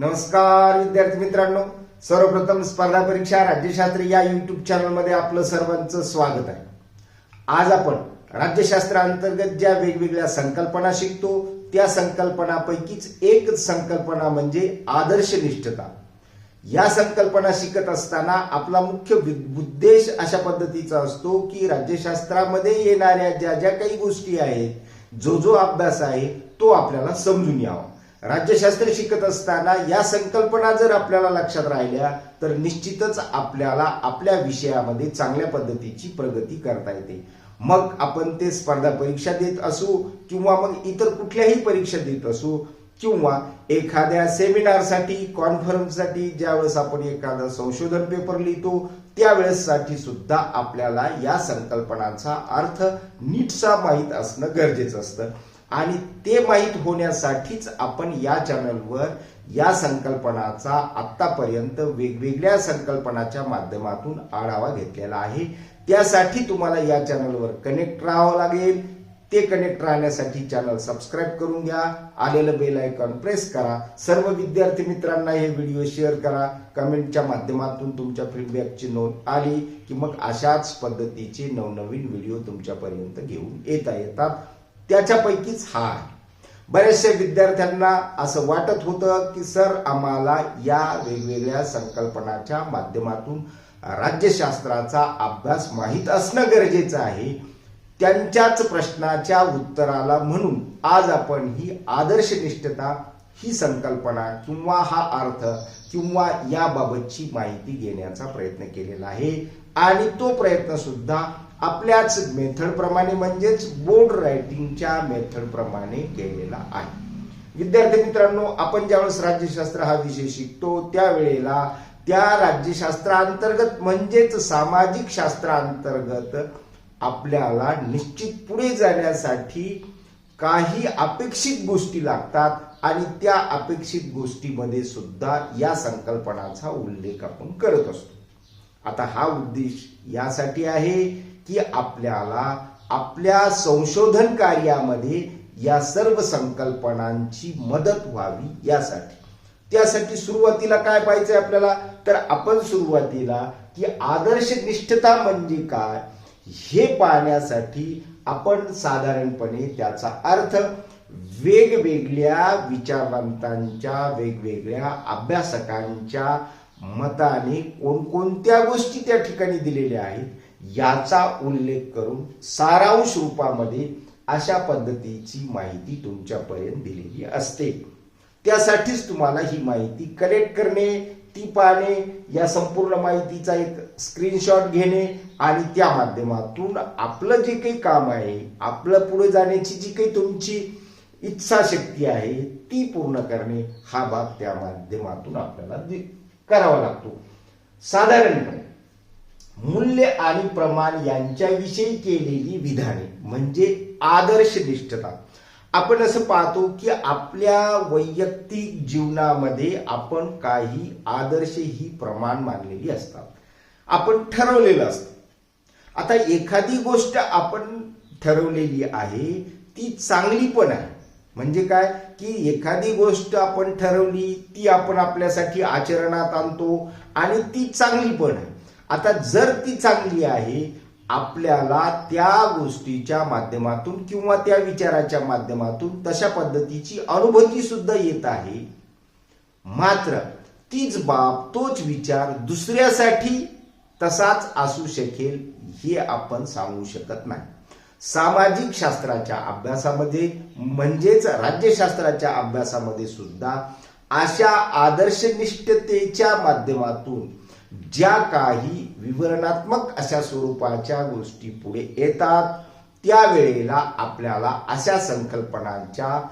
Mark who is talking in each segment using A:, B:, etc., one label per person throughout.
A: नमस्कार विद्यार्थी मित्रांनो. सर्वप्रथम स्पर्धा परीक्षा राज्यशास्त्र या युट्यूब चॅनलमध्ये आपलं सर्वांचं स्वागत आहे. आज आपण राज्यशास्त्रांतर्गत ज्या वेगवेगळ्या संकल्पना शिकतो त्या संकल्पनापैकीच एक संकल्पना म्हणजे आदर्श निष्ठता या संकल्पना शिकत असताना आपला मुख्य उद्देश अशा पद्धतीचा असतो की राज्यशास्त्रामध्ये येणाऱ्या ज्या ज्या काही गोष्टी आहेत जो जो अभ्यास आहे तो आपल्याला समजून यावा. राज्यशास्त्र शिकत असताना या संकल्पना जर आपल्याला लक्षात राहिल्या तर निश्चितच आपल्याला आपल्या विषयामध्ये चांगल्या पद्धतीची प्रगती करता येते. मग आपण ते स्पर्धा परीक्षा देत असू किंवा मग इतर कुठल्याही परीक्षा देत असू किंवा एखाद्या सेमिनारसाठी कॉन्फरन्ससाठी ज्यावेळेस आपण एखादा संशोधन पेपर लिहितो त्यावेळेस साठी सुद्धा आपल्याला या संकल्पनांचा अर्थ नीटसा माहीत असणं गरजेचं असतं. आणि ते माहीत होण्यासाठीच आपण या चॅनलवर या संकल्पनाचा आतापर्यंत वेगवेगळ्या संकल्पनाच्या माध्यमातून आढावा घेतलेला आहे. त्यासाठी तुम्हाला या चॅनलवर कनेक्ट राहावं लागेल. ते कनेक्ट राहण्यासाठी चॅनल सबस्क्राईब करून घ्या. आलेलं बेल आयकॉन प्रेस करा. सर्व विद्यार्थी मित्रांना हे व्हिडिओ शेअर करा. कमेंटच्या माध्यमातून तुमच्या फीडबॅकची नोंद आली की मग अशाच पद्धतीचे नवनवीन व्हिडिओ तुमच्यापर्यंत घेऊन येता येतात. त्याच्यापैकीच हा आहे. बऱ्याचशा विद्यार्थ्यांना असं वाटत होतं की सर आम्हाला या वेगवेगळ्या संकल्पनाच्या माध्यमातून राज्यशास्त्राचा अभ्यास माहीत असणं गरजेचं आहे. त्यांच्याच प्रश्नाच्या उत्तराला म्हणून आज आपण ही आदर्शनिष्ठता ही संकल्पना किंवा हा अर्थ किंवा याबाबतची माहिती घेण्याचा प्रयत्न केलेला आहे. आणि तो प्रयत्न सुद्धा आपल्याच मेथडप्रमाणे म्हणजेच बोर्ड रायटिंगच्या मेथडप्रमाणे केलेला आहे. विद्यार्थी मित्रांनो आपण ज्यावेळेस राज्यशास्त्र हा विषय शिकतो त्यावेळेला त्या राज्यशास्त्रांतर्गत म्हणजेच सामाजिक शास्त्रांतर्गत आपल्याला निश्चित पुढे जाण्यासाठी काही अपेक्षित गोष्टी लागतात आणि त्या अपेक्षित गोष्टीमध्ये सुद्धा या संकल्पनाचा उल्लेख आपण करत असतो. आता हा उद्देश यासाठी आहे की आपल्याला आपल्या संशोधन कार्यामध्ये या सर्व संकल्पनांची मदत व्हावी यासाठी. त्यासाठी सुरुवातीला काय पाहिजे आपल्याला? तर आपण सुरुवातीला की आदर्श निष्ठता म्हणजे काय? हे पाहण्यासाठी आपण साधारणपणे त्याचा अर्थ वेगवेगळ्या विचारवंतांच्या वेगवेगळ्या अभ्यासकांच्या मताने कोणकोणत्या गोष्टी त्या ठिकाणी दिलेल्या आहेत याचा उल्लेख करून सारांश रूपामध्ये अशा पद्धतीची माहिती तुमच्यापर्यंत दिलेली असते. त्यासाठीच तुम्हाला ही माहिती कलेक्ट करणे ती पाहणे या संपूर्ण माहितीचा एक स्क्रीनशॉट घेणे आणि त्या माध्यमातून आपलं जे काही काम आहे आपलं पुढे जाण्याची जी काही तुमची इच्छाशक्ती आहे ती पूर्ण करणे हा भाग त्या माध्यमातून आपल्याला करावा लागतो. साधारणपणे मूल्य आणि प्रमाण यांच्याविषयी केलेली विधाने म्हणजे आदर्श निष्ठता. आपण असं पाहतो की आपल्या वैयक्तिक जीवनामध्ये आपण काही आदर्श ही प्रमाण मानलेली असतात. आपण ठरवलेलं असतं. आता एखादी गोष्ट आपण ठरवलेली आहे ती चांगली पण आहे. म्हणजे काय? की एखादी गोष्ट आपण ठरवली ती आपण आपल्यासाठी आचरणात आणतो आणि ती चांगली पण आहे. आता जर ती चांगली आहे आपल्याला त्या गोष्टीच्या माध्यमातून किंवा त्या विचाराच्या माध्यमातून तशा पद्धतीची अनुभूती सुद्धा येत आहे. मात्र तीच बाब तोच विचार दुसऱ्यासाठी तसाच असू शकेल हे आपण सांगू शकत नाही. सामाजिक शास्त्राच्या अभ्यासामध्ये म्हणजेच राज्यशास्त्राच्या अभ्यासामध्ये सुद्धा अशा आदर्शनिष्ठतेच्या माध्यमातून ज्या काही विवरणात्मक अशा स्वरूपाच्या गोष्टी पुढे येतात त्यावेळेला आपल्याला अशा संकल्पनांच्या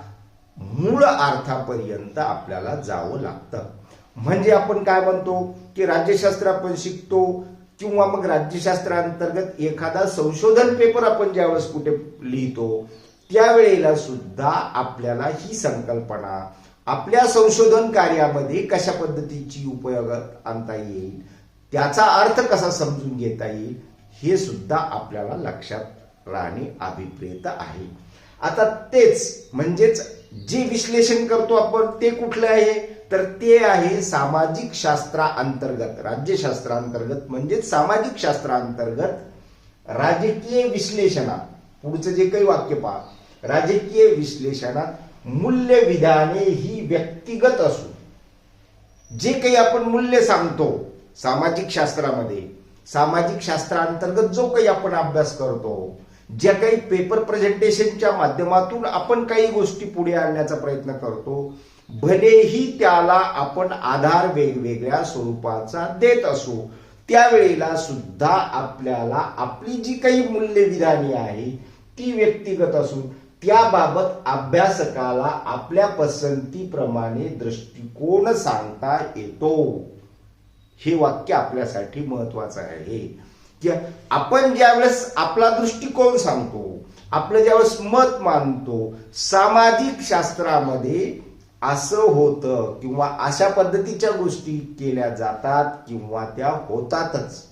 A: मूळ अर्थापर्यंत आपल्याला जावं लागतं. म्हणजे आपण काय म्हणतो की राज्यशास्त्र आपण शिकतो किंवा मग राज्यशास्त्रांतर्गत एखादा संशोधन पेपर आपण ज्यावेळेस कुठे लिहितो त्यावेळेला सुद्धा आपल्याला ही संकल्पना आपल्या संशोधन कार्यामध्ये कशा पद्धतीची उपयोगात आणता येईल त्याचा अर्थ कसा समजून घेता येईल हे सुद्धा आपल्याला लक्षात राहणे अभिप्रेत आहे. आता तेच म्हणजेच जे विश्लेषण करतो आपण ते कुठलं आहे? तर ते आहे सामाजिक शास्त्राअंतर्गत राज्यशास्त्रांतर्गत म्हणजेच सामाजिक शास्त्रांतर्गत राजकीय विश्लेषणात पुढचं जे काही वाक्य पहा. राजकीय विश्लेषणात मूल्य विधाने ही व्यक्तिगत असून जे काही आपण मूल्य सांगतो सामाजिक शास्त्रामध्ये सामाजिक शास्त्रांतर्गत जो काही आपण अभ्यास करतो ज्या काही पेपर प्रेझेंटेशनच्या माध्यमातून आपण काही गोष्टी पुढे आणण्याचा प्रयत्न करतो भलेही त्याला आपण आधार वेगवेगळ्या स्वरूपाचा देत असू त्यावेळेला सुद्धा आपल्याला आपली जी काही मूल्यविधाने आहे ती व्यक्तिगत असून त्याबाबत अभ्यासकाला आपल्या पसंतीप्रमाणे दृष्टिकोन सांगता येतो. हे वाक्य आपल्यासाठी महत्वाचं आहे. की आपण ज्यावेळेस आपला दृष्टिकोन सांगतो आपलं ज्यावेळेस मत मानतो सामाजिक शास्त्रामध्ये असं होतं किंवा अशा पद्धतीच्या गोष्टी केल्या जातात किंवा त्या होतातच.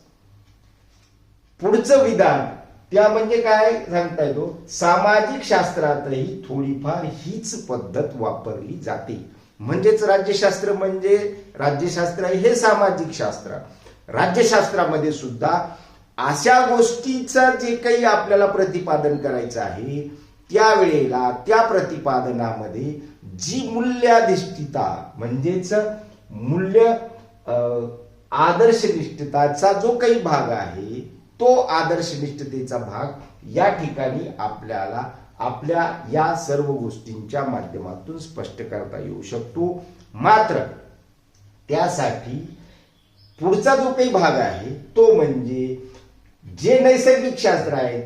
A: पुढचं विधान त्या म्हणजे काय सांगता येतो? सामाजिक शास्त्रातही थोडीफार हीच पद्धत वापरली जाते. म्हणजेच राज्यशास्त्र म्हणजे राज्यशास्त्र हे सामाजिक शास्त्र. राज्यशास्त्रामध्ये सुद्धा अशा गोष्टीचं जे काही आपल्याला प्रतिपादन करायचं आहे त्यावेळेला त्या प्रतिपादनामध्ये जी मूल्याधिष्ठिता म्हणजेच मूल्य आदर्शनिष्ठताचा जो काही भाग आहे तो आदर्शनिष्ठतेचा भाग या ठिकाणी आपल्याला आपल्या या सर्व गोष्टींच्या माध्यमातून स्पष्ट करता येऊ शकतो. मात्र त्यासाठी पुढचा जो काही भाग आहे तो म्हणजे जे नैसर्गिक शास्त्र आहेत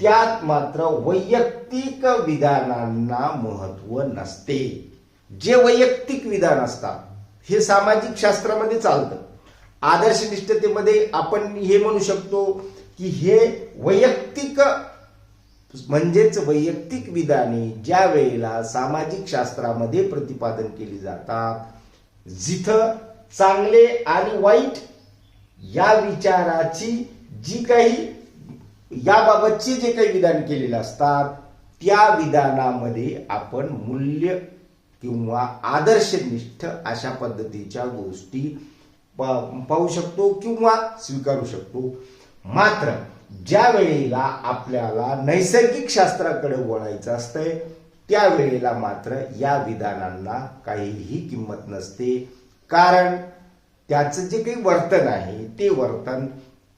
A: त्यात मात्र वैयक्तिक विधानांना महत्त्व नसते. जे वैयक्तिक विधान असतात हे सामाजिक शास्त्रामध्ये चालतं. आदर्श निष्ठतेमध्ये आपण हे म्हणू शकतो की हे वैयक्तिक म्हणजेच वैयक्तिक विधाने ज्या वेळेला सामाजिक शास्त्रामध्ये प्रतिपादन केली जातात जिथं चांगले आणि वाईट या विचाराची जी काही याबाबतचे जे काही विधान केलेले असतात त्या विधानामध्ये आपण मूल्य किंवा आदर्शनिष्ठ अशा पद्धतीच्या गोष्टी पाहू शकतो किंवा स्वीकारू शकतो. मात्र ज्या वेळेला आपल्याला नैसर्गिक शास्त्राकडे वळायचं असतंय त्यावेळेला मात्र या विधानांना काहीही किंमत नसते. कारण त्याचं जे काही वर्तन आहे ते वर्तन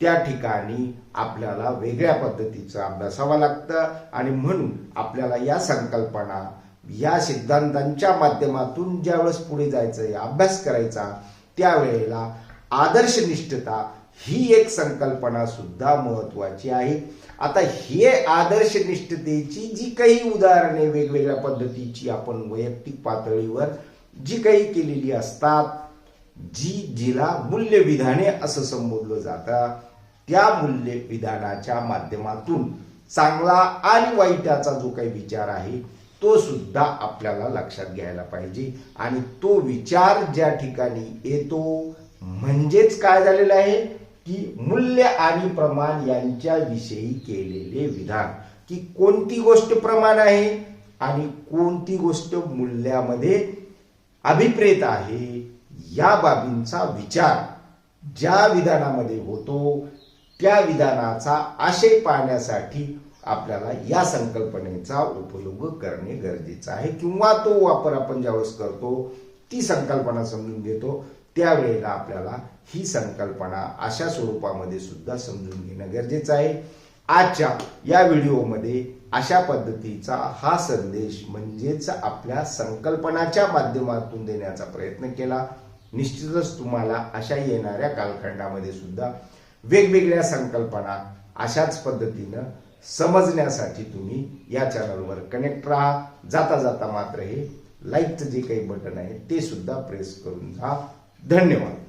A: त्या ठिकाणी आपल्याला वेगळ्या पद्धतीचं अभ्यासावं लागतं. आणि म्हणून आपल्याला या संकल्पना या सिद्धांतांच्या माध्यमातून ज्यावेळेस पुढे जायचं अभ्यास करायचा त्यावेळेला आदर्शनिष्ठता ही एक संकल्पना सुद्धा महत्वाची आहे. आता हे आदर्शनिष्ठतेची जी काही उदाहरणे वेगवेगळ्या पद्धतीची आपण वैयक्तिक पातळीवर जी काही केलेली असतात जी जिला मूल्यविधाने असं संबोधलं जातं त्या मूल्य विधानाच्या माध्यमातून चांगला आणि वाईटाचा जो काही विचार आहे तो सुद्धा आपल्याला लक्षात घ्यायला पाहिजे. आणि तो विचार ज्या ठिकाणी येतो म्हणजेच काय झालेलं आहे? की मूल्य आणि प्रमाण यांच्याविषयी केलेले विधान. की कोणती गोष्ट प्रमाण आहे आणि कोणती गोष्ट मूल्यामध्ये अभिप्रेत आहे या बाबींचा विचार ज्या विधानामध्ये होतो त्या विधानाचा आशय पाहण्यासाठी आपल्याला या संकल्पनेचा उपयोग करणे गरजेचं आहे. किंवा तो वापर आपण ज्यावेळेस करतो ती संकल्पना समजून घेतो त्यावेळेला आपल्याला ही संकल्पना अशा स्वरूपामध्ये सुद्धा समजून घेणं गरजेचं आहे. आजच्या या व्हिडिओमध्ये अशा पद्धतीचा हा संदेश म्हणजेच आपल्या संकल्पनाच्या माध्यमातून देण्याचा प्रयत्न केला. निश्चितच तुम्हाला अशा येणाऱ्या कालखंडामध्ये सुद्धा वेगवेगळ्या संकल्पना अशाच पद्धतीनं समजण्यासाठी तुम्ही या चॅनलवर कनेक्ट राहा. जाता जाता मात्र हे लाईकचं जे काही बटन आहे ते सुद्धा प्रेस करून जा. धन्यवाद.